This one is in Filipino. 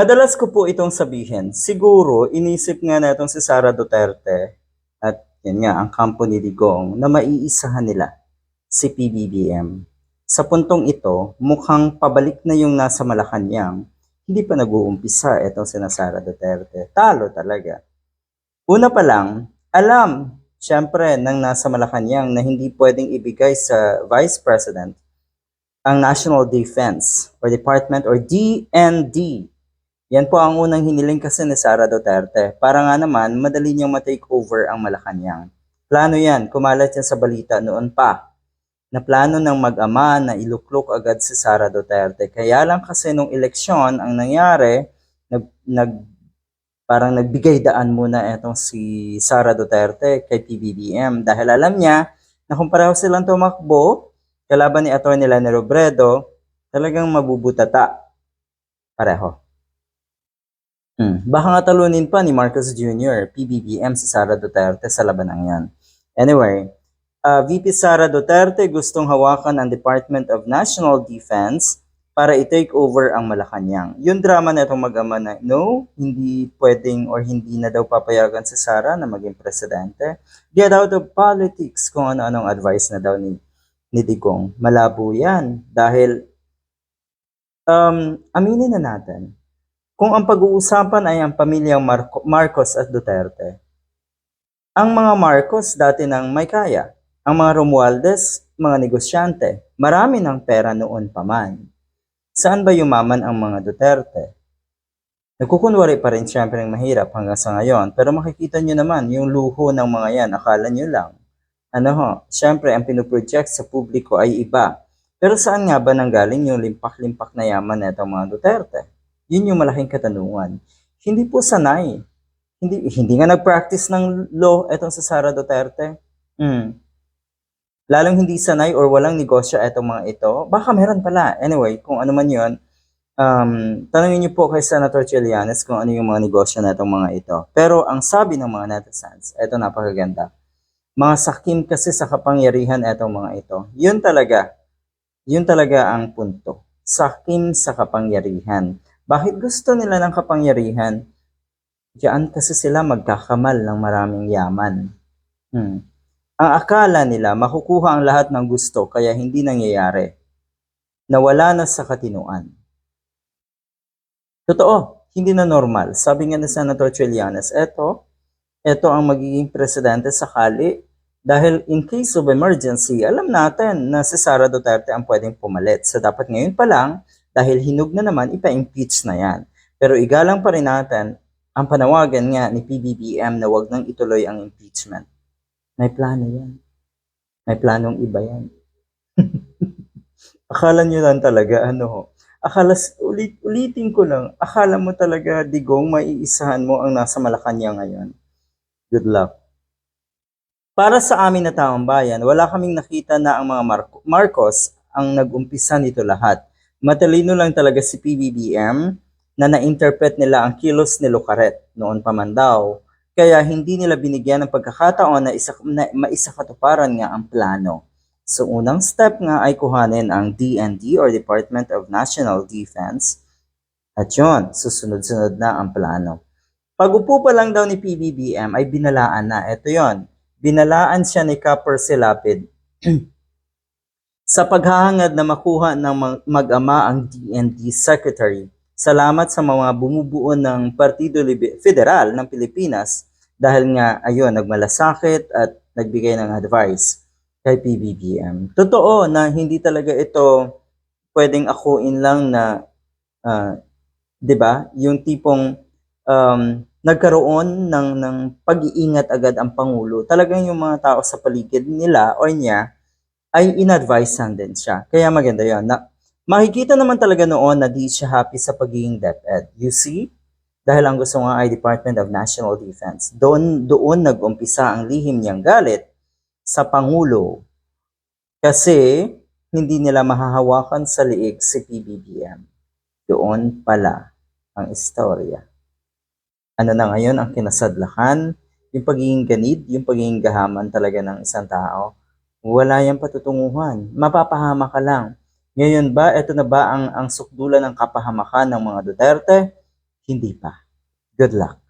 Madalas ko po itong sabihin. Siguro, inisip nga natong si Sara Duterte at yan nga, ang kampo ni Digong na maiisahan nila si PBBM. Sa puntong ito, mukhang pabalik na yung nasa Malacanang. Hindi pa nag-uumpisa itong si Sara Duterte. Talo talaga. Una pa lang, alam, syempre, ng nasa Malacanang na hindi pwedeng ibigay sa Vice President ang National Defense or Department or DND yan po ang unang hiniling kasi ni Sara Duterte. Para nga naman, madali niyang ma-take over ang Malacanang. Plano yan, kumalat yan sa balita noon pa. Na plano ng mag-ama na iluklok agad si Sara Duterte. Kaya lang kasi nung eleksyon, ang nangyari, nag, nag, parang nagbigay daan muna itong si Sara Duterte kay PBBM. Dahil alam niya na kung pareho silang tumakbo, kalaban ni Atty. Leni Robredo, talagang mabubutata. Pareho. Hmm. Baka nga talunin pa ni Marcos Jr., PBBM si Sara Duterte sa labanang yan. Anyway, uh, VP Sara Duterte gustong hawakan ang Department of National Defense para i-take over ang Malacanang. Yung drama na itong mag-ama na, no, hindi pwedeng or hindi na daw papayagan si Sara na maging presidente. Get out of politics kung ano-anong advice na daw ni, ni Digong. Malabo yan dahil um, aminin na natin, kung ang pag-uusapan ay ang pamilyang Marco- Marcos at Duterte, ang mga Marcos dati nang may kaya. Ang mga Romualdez, mga negosyante, marami ng pera noon pa man. Saan ba yumaman ang mga Duterte? Nagkukunwari pa rin siyempre ng mahirap hanggang sa ngayon, pero makikita nyo naman yung luho ng mga yan, akala nyo lang. Ano ho, siyempre ang pinuproject sa publiko ay iba. Pero saan nga ba nanggaling yung limpak-limpak na yaman na mga Duterte? Yun yung malaking katanungan. Hindi po sanay. Hindi, hindi nga nag-practice ng law etong sa Sara Duterte. Hmm. Lalong hindi sanay or walang negosyo etong mga ito. Baka meron pala. Anyway, kung ano man yun, um, tanongin niyo po kay Senator Trillanes kung ano yung mga negosyo na itong mga ito. Pero ang sabi ng mga netizens, eto napakaganda. Mga sakim kasi sa kapangyarihan etong mga ito. Yun talaga. Yun talaga ang punto. Sakim sa kapangyarihan. Bakit gusto nila ng kapangyarihan? Diyan kasi sila magkakamal ng maraming yaman. Hmm. Ang akala nila makukuha ang lahat ng gusto kaya hindi nangyayari. Nawala na sa katinuan. Totoo, hindi na normal. Sabi nga ni Senator Trillanes, eto, eto ang magiging presidente sakali dahil in case of emergency, alam natin na si Sara Duterte ang pwedeng pumalit. So dapat ngayon pa lang, dahil hinog na naman, ipa-impeach na yan. Pero igalang pa rin natin ang panawagan nga ni PBBM na wag nang ituloy ang impeachment. May plano yan. May planong iba yan. akala nyo lang talaga, ano ho, akala, ulit, ulitin ko lang, akala mo talaga, digong, maiisahan mo ang nasa Malacanang ngayon. Good luck. Para sa amin na taong bayan, wala kaming nakita na ang mga Mar- Marcos ang nag-umpisa nito lahat. Matalino lang talaga si PBBM na na-interpret nila ang kilos ni Lucaret noon pa man daw. Kaya hindi nila binigyan ng pagkakataon na, isa, na maisakatuparan nga ang plano. So unang step nga ay kuhanin ang DND or Department of National Defense. At yun, susunod-sunod na ang plano. Pag-upo pa lang daw ni PBBM ay binalaan na. Ito yon binalaan siya ni Copper Silapid sa paghahangad na makuha ng mag-ama ang DND Secretary. Salamat sa mga bumubuo ng Partido Libe- Federal ng Pilipinas dahil nga ayun nagmalasakit at nagbigay ng advice kay PBBM. Totoo na hindi talaga ito pwedeng akuin lang na uh, 'di ba? Yung tipong um, nagkaroon ng ng pag-iingat agad ang pangulo. Talagang yung mga tao sa paligid nila o niya ay inadvisean din siya. Kaya maganda 'yon. Na makikita naman talaga noon na di siya happy sa pagiging DepEd. You see? Dahil ang gusto nga ay Department of National Defense. Doon doon nag-umpisa ang lihim niyang galit sa pangulo. Kasi hindi nila mahahawakan sa liig si PBBM. Doon pala ang istorya ano na ngayon ang kinasadlakan, yung pagiging ganid, yung pagiging gahaman talaga ng isang tao, wala yung patutunguhan. Mapapahama ka lang. Ngayon ba, ito na ba ang, ang sukdulan ng kapahamakan ng mga Duterte? Hindi pa. Good luck.